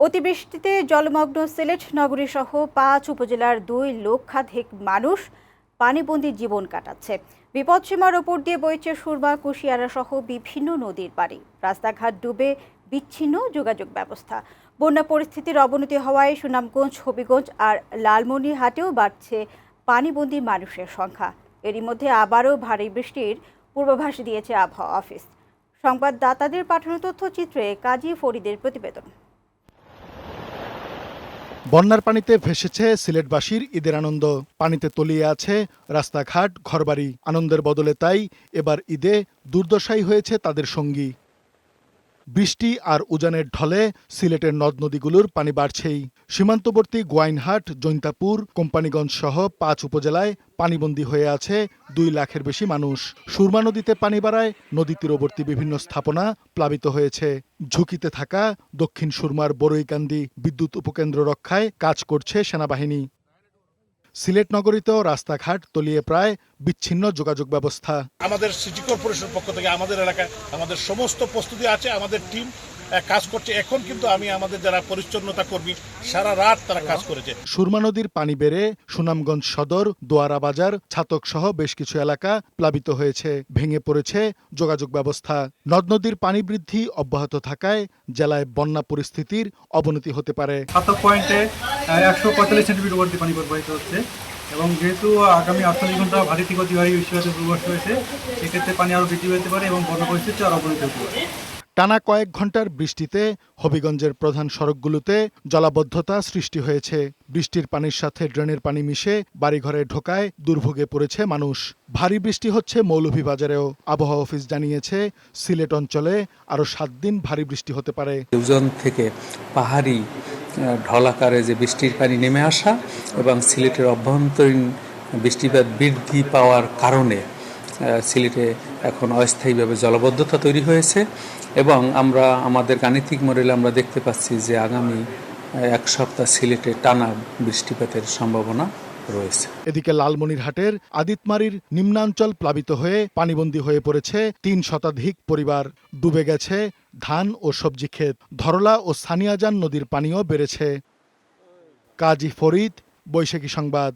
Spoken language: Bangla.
অতিবৃষ্টিতে জলমগ্ন সিলেট নগরী সহ পাঁচ উপজেলার দুই লক্ষাধিক মানুষ পানিবন্দী জীবন কাটাচ্ছে। বিপদসীমার ওপর দিয়ে বইছে সুরমা, কুশিয়ারা সহ বিভিন্ন নদীর পানি রাস্তাঘাট ডুবে বিচ্ছিন্ন যোগাযোগ ব্যবস্থা। বন্যা পরিস্থিতির অবনতি হওয়ায় সুনামগঞ্জ, হবিগঞ্জ আর লালমনিরহাটেও বাড়ছে পানিবন্দী মানুষের সংখ্যা। এরই মধ্যে আবারও ভারী বৃষ্টির পূর্বাভাস দিয়েছে আবহাওয়া অফিস। সংবাদদাতাদের পাঠানো তথ্যচিত্রে কাজী ফরিদের প্রতিবেদন। বন্যার পানিতে ভেসেছে সিলেটবাসীর ঈদের আনন্দ। পানিতে তলিয়ে আছে রাস্তাঘাট, ঘরবাড়ি। আনন্দের বদলে তাই এবার ঈদে দুর্দশাই হয়েছে তাদের সঙ্গী। বৃষ্টি আর উজানের ঢলে সিলেটের নদ নদীগুলোর পানি বাড়ছেই। সীমান্তবর্তী গোয়াইনহাট, জৈন্তাপুর, কোম্পানিগঞ্জ সহ পাঁচ উপজেলায় পানিবন্দী হয়ে আছে দুই লাখের বেশি মানুষ। সুরমা নদীতে পানি বাড়ায়, নদী তীরবর্তী বিভিন্ন স্থাপনা প্লাবিত হয়েছে। ঝুঁকিতে থাকা দক্ষিণ সুরমার বড়ইকান্দি বিদ্যুৎ উপকেন্দ্র রক্ষায় কাজ করছে সেনাবাহিনী। সিলেট নগরীতেও রাস্তাঘাট তলিয়ে প্রায় বিচ্ছিন্ন যোগাযোগ ব্যবস্থা। আমাদের সিটি কর্পোরেশনের পক্ষ থেকে আমাদের এলাকায় আমাদের সমস্ত প্রস্তুতি আছে, আমাদের টিম কাজ করছে। এখন কিন্তু আমি আমাদের যারা পরিচ্ছন্নতা কর্মী সারা রাত তারা কাজ করেছে। সুরমা নদীর পানি বেড়ে সুনামগঞ্জ সদর দোয়ারা বাজার ছাতক সহ বেশ কিছু এলাকা প্লাবিত হয়েছে। ভেঙে পড়েছে যোগাযোগ ব্যবস্থা। নদ নদীর পানি বৃদ্ধি অব্যাহত থাকায় জেলায় বন্যা পরিস্থিতির অবনতি হতে পারে। সাতক পয়েন্টে একশো পঁয়তাল্লিশ সেন্টিমিটার পানি প্রবাহিত হচ্ছে এবং যেহেতু আগামী আটচল্লিশ ঘণ্টা ভারী থেকে অতি ভারী বৃষ্টিপাতের পূর্বাভাস রয়েছে সেক্ষেত্রে পানি আরও বৃদ্ধি পেতে পারে এবং বন্যা পরিস্থিতি আরও অবনতি হতে পারে। টানা কয়েক ঘণ্টার বৃষ্টিতে হবিগঞ্জের প্রধান সড়কগুলোতে জলাবদ্ধতা সৃষ্টি হয়েছে। বৃষ্টির পানির সাথে ড্রেনের পানি মিশে বাড়িঘরে ঢোকায় দুর্ভোগে পড়েছে মানুষ। ভারী বৃষ্টি হচ্ছে মৌলভীবাজারেও। আবহাওয়া অফিস জানিয়েছে, সিলেট অঞ্চলে আরও সাত দিন ভারী বৃষ্টি হতে পারে। থেকে পাহাড়ি ঢলাকারে যে বৃষ্টির পানি নেমে আসা এবং সিলেটের অভ্যন্তরীণ বৃষ্টিপাত বৃদ্ধি পাওয়ার কারণে সিলেটে এখন অস্থায়ীভাবে জলবদ্ধতা তৈরি হয়েছে এবং আমরা আমাদের গাণিতিক মডেলে আমরা দেখতে পাচ্ছি যে আগামী এক সপ্তাহ সিলেটে টানা বৃষ্টিপাতের সম্ভাবনা রয়েছে। এদিকে লালমনিরহাটের আদিতমারির নিম্নাঞ্চল প্লাবিত হয়ে পানিবন্দী হয়ে পড়েছে তিন শতাধিক পরিবার। ডুবে গেছে ধান ও সবজি ক্ষেত। ধরলা ও সানিয়াজান নদীর পানিও বেড়েছে। কাজী ফরিদ, বৈশাখী সংবাদ।